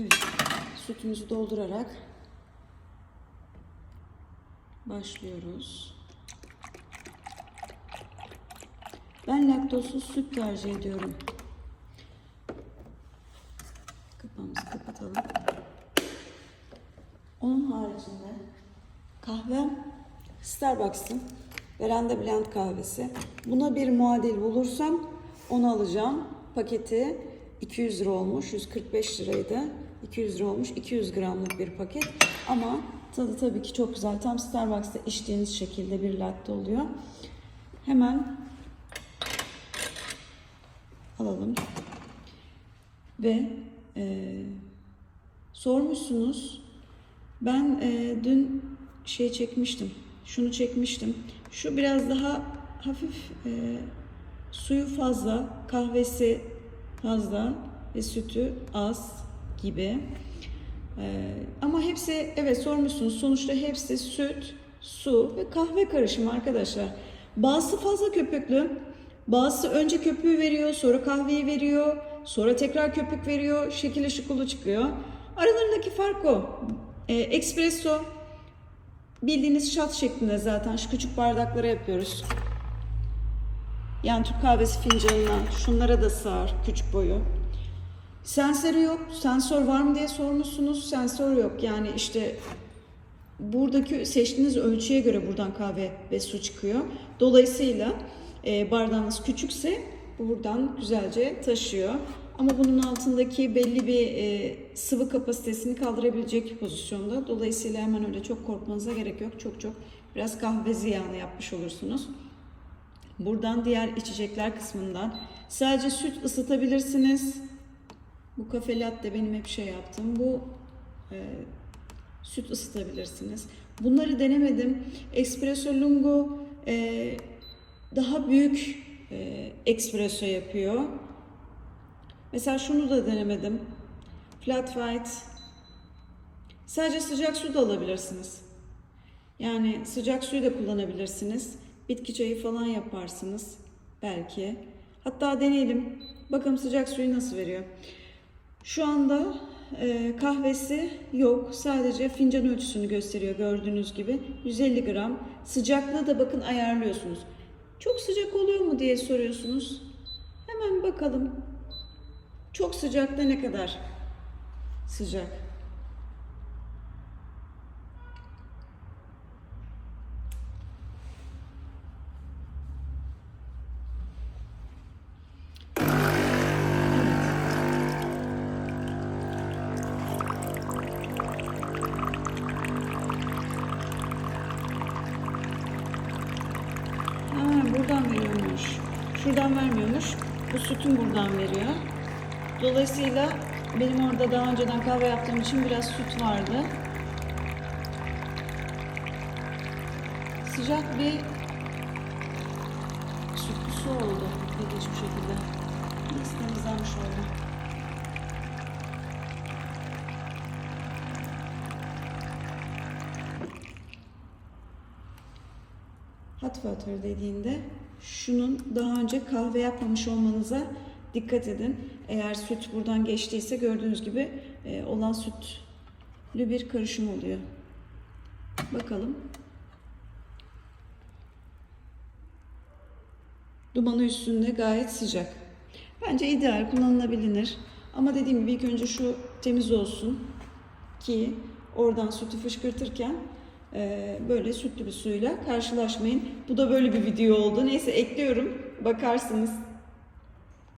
Evet, sütümüzü doldurarak başlıyoruz. Ben laktozsuz süt tercih ediyorum. Kapağımızı kapatalım. Onun haricinde kahvem Starbucks'ın Veranda Blend kahvesi. Buna bir muadil bulursam onu alacağım. Paketi 200 lira olmuş. 145 liraydı. 200 lira olmuş. 200 gramlık bir paket. Ama tadı tabii ki çok güzel. Tam Starbucks'ta içtiğiniz şekilde bir latte oluyor. Hemen alalım. Ve e, sormuşsunuz. Ben e, dün şey çekmiştim. Şunu çekmiştim. Şu biraz daha hafif e, suyu fazla, kahvesi fazla ve sütü az gibi. E, ama hepsi evet sormuşsunuz. Sonuçta hepsi süt, su ve kahve karışımı arkadaşlar. Bazısı fazla köpüklü. Bazısı önce köpüğü veriyor, sonra kahveyi veriyor, sonra tekrar köpük veriyor, şekilli şıkılı çıkıyor. Aralarındaki fark o. E, espresso bildiğiniz shot şeklinde zaten şu küçük bardaklara yapıyoruz. Yani Türk kahvesi fincanına şunlara da sığar küçük boyu. Sensörü yok. Sensör var mı diye sormuşsunuz. Sensör yok. Yani işte buradaki seçtiğiniz ölçüye göre buradan kahve ve su çıkıyor. Dolayısıyla e, bardağınız küçükse buradan güzelce taşıyor. Ama bunun altındaki belli bir e, sıvı kapasitesini kaldırabilecek pozisyonda. Dolayısıyla hemen öyle çok korkmanıza gerek yok. Çok çok biraz kahve ziyanı yapmış olursunuz. Buradan diğer içecekler kısmından sadece süt ısıtabilirsiniz. Bu kafe latte benim hep şey yaptım. Bu e, süt ısıtabilirsiniz. Bunları denemedim. Espresso Lungo e, daha büyük e, espresso yapıyor. Mesela şunu da denemedim. Flat white. Sadece sıcak su da alabilirsiniz. Yani sıcak suyu da kullanabilirsiniz. Bitki çayı falan yaparsınız belki. Hatta deneyelim. Bakalım sıcak suyu nasıl veriyor. Şu anda e, kahvesi yok. Sadece fincan ölçüsünü gösteriyor gördüğünüz gibi. 150 gram. Sıcaklığı da bakın ayarlıyorsunuz. Çok sıcak oluyor mu diye soruyorsunuz. Hemen bakalım. Çok sıcakta ne kadar sıcak? Buradan veriyormuş. Şuradan vermiyormuş. Bu sütün buradan veriyor. Dolayısıyla benim orada daha önceden kahve yaptığım için biraz süt vardı. Sıcak bir sütlü su oldu ilginç bir şekilde. Nasıl temizlenmiş oldu. Hot water dediğinde şunun daha önce kahve yapmamış olmanıza dikkat edin. Eğer süt buradan geçtiyse gördüğünüz gibi e, olan sütlü bir karışım oluyor. Bakalım. Dumanı üstünde gayet sıcak. Bence ideal kullanılabilir. Ama dediğim gibi ilk önce şu temiz olsun ki oradan sütü fışkırtırken böyle sütlü bir suyla karşılaşmayın. Bu da böyle bir video oldu. Neyse ekliyorum. Bakarsınız.